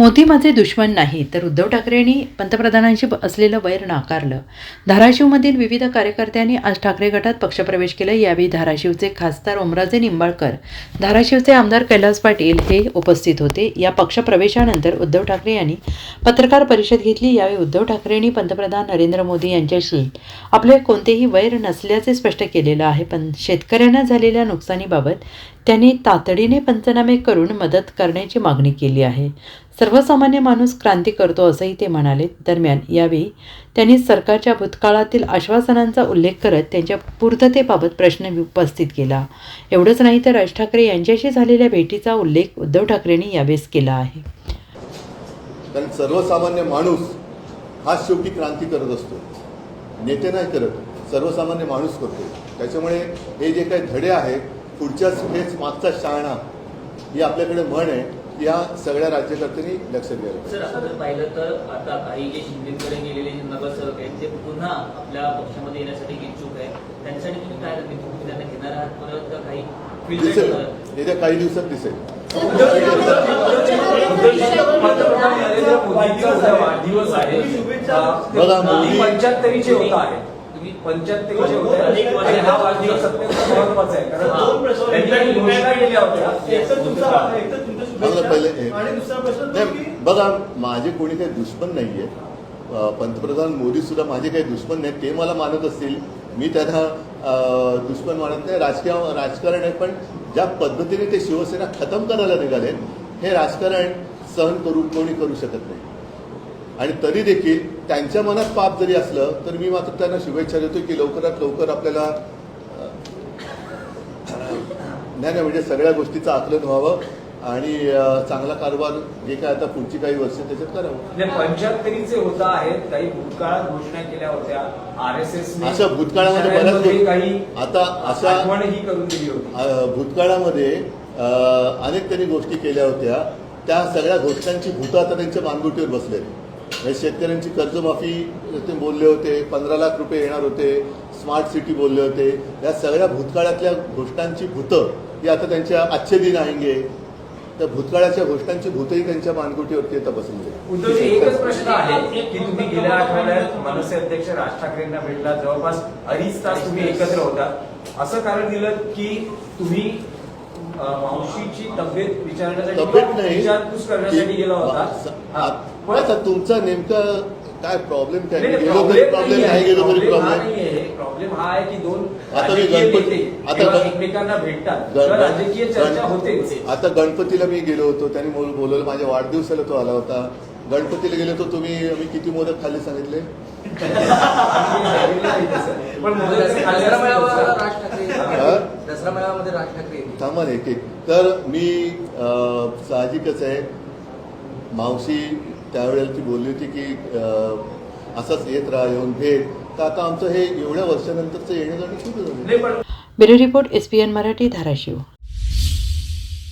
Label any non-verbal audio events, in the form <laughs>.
मोदी माझे दुश्मन नाही तर उद्धव ठाकरेंनी पंतप्रधानांशी असलेलं वैर नाकारलं. धाराशिवमधील विविध कार्यकर्त्यांनी आज ठाकरे गटात पक्षप्रवेश केला. यावेळी धाराशिवचे खासदार ओमराजे निंबाळकर धाराशिवचे आमदार कैलास पाटील हे उपस्थित होते. या पक्षप्रवेशानंतर उद्धव ठाकरे यांनी पत्रकार परिषद घेतली. यावेळी उद्धव ठाकरेंनी पंतप्रधान नरेंद्र मोदी यांच्याशी आपले कोणतेही वैर नसल्याचे स्पष्ट केलेलं आहे. पण शेतकऱ्यांना झालेल्या नुकसानीबाबत त्यांनी तातडीने पंचनामे करून मदत करण्याची मागणी केली आहे. सर्वसामान्य माणूस क्रांती करतो असंही ते म्हणाले. दरम्यान यावेळी त्यांनी सरकारच्या भूतकाळातील आश्वासनांचा उल्लेख करत त्यांच्या पूर्ततेबाबत प्रश्न उपस्थित केला. एवढंच नाही तर राज ठाकरे यांच्याशी झालेल्या भेटीचा उल्लेख उद्धव ठाकरेंनी यावेळेस केला आहे. कारण सर्वसामान्य माणूस हा शेवटी क्रांती करत असतो. नेते नाही करत सर्वसामान्य माणूस करतो. त्याच्यामुळे हे जे काही धडे आहेत पुढच्या हेच मागचा शाळा ही आपल्याकडे म्हण आहे. या सगळ्या राज्यकर्त्यांनी लक्षात घ्यायला सर आपण जर पाहिलं तर आता काही जे शिंदेकडे गेलेले जे नगरसेवक आहेत ते पुन्हा आपल्या पक्षामध्ये येण्यासाठी इच्छुक आहे त्यांच्यासाठी तुम्ही काय तुम्ही त्यांना घेणार आहात परत का काही दिसेल? येत्या काही दिवसात दिसेल. पंतप्रधान नरेंद्र मोदींचा जो वाढदिवस आहे बघा, मोदी- पंच्याहत्तरीचे होत. आहे तुम्ही पंच्याहत्तरीचे होत. आहे आणि हा वाढदिवस अत्यंत महत्त्वाचा आहे. कारण त्यांनी काही घोषणा केल्या होत्या. बघा पहिले आणि दुसरा प्रश्न तो नाही, की बघा माझे कोणी काही दुश्मन नाहीये. पंतप्रधान मोदी सुद्धा माझे काही दुश्मन नाही ते मला मानत असतील. मी त्यांना दुश्मन मानत नाही. राजकीय राजकारण आहे पण ज्या पद्धतीने ते शिवसेना खतम करायला निघाले हे राजकारण सहन करू कोणी करू शकत नाही. आणि तरी देखील त्यांच्या मनात पाप जरी असलं तर मी मात्र त्यांना शुभेच्छा देतो की लवकरात लवकर आपल्याला नाही म्हणजे सगळ्या गोष्टीचं आकलन व्हावं आणि चांगला कारभार जे काय आता पुढची काही वर्ष त्याच्यात करावं. म्हणजे पंच्याहत्तरीचे होत आहेत काही भूतकाळात घोषणा केल्या होत्या. आर एस एस अशा भूतकाळामध्ये बऱ्याच काही आता अशा करून दिली होती. भूतकाळामध्ये अनेक त्यांनी गोष्टी केल्या होत्या. त्या सगळ्या घोषणांची भूत आता त्यांच्या मानगुटीवर बसले म्हणजे शेतकऱ्यांची कर्जमाफी ते बोलले होते पंधरा लाख रुपये येणार होते स्मार्ट सिटी बोलले होते. या सगळ्या भूतकाळातल्या घोषणांची भूतं ही आता त्यांच्या आजचे दिन आहेंगे. त्या भूतकाळाच्या घोषणांची भूतही त्यांच्या मानगुटीवरती आता बसली एकच प्रश्न आहे की तुम्ही गेल्या आठवड्यात मनसे अध्यक्ष राज ठाकरेंना भेटला. जवळपास अडीच तास तुम्ही एकत्र होता. असं कारण दिलं की तुम्ही मावशीची तब्येत विचारण्यासाठी तब्येत नाही. विचारपूस करण्यासाठी गेला होता. हा. आता तुमचा नेमका काय प्रॉब्लेम काय गेलो तरी प्रॉब्लेम नाही गेलो तरी हा प्रॉब्लेम. प्रॉब्लेम हा आहे की दोन आता मी गणपती- आता एकमेकांना भेटतात. राजकीय चर्चा होतेच आता गणपतीला मी गेलो होतो. त्यांनी बोल- बोलवलं. माझ्या वाढदिवसाला तो आला होता. गणपतीला गेलो होतो तुम्ही मी किती मोदक खाल्ले सांगितले. <laughs> थांबा एक एक. तर मी साहजिकच आहे. मावशी त्यावेळेला ती बोलली होती की असंच येत राहा येऊन भेट. तर आता आमचं हे एवढ्या वर्षानंतरचं येणं जाणं सुरू झालं. Bureau report S P N Marathi Dharashiv.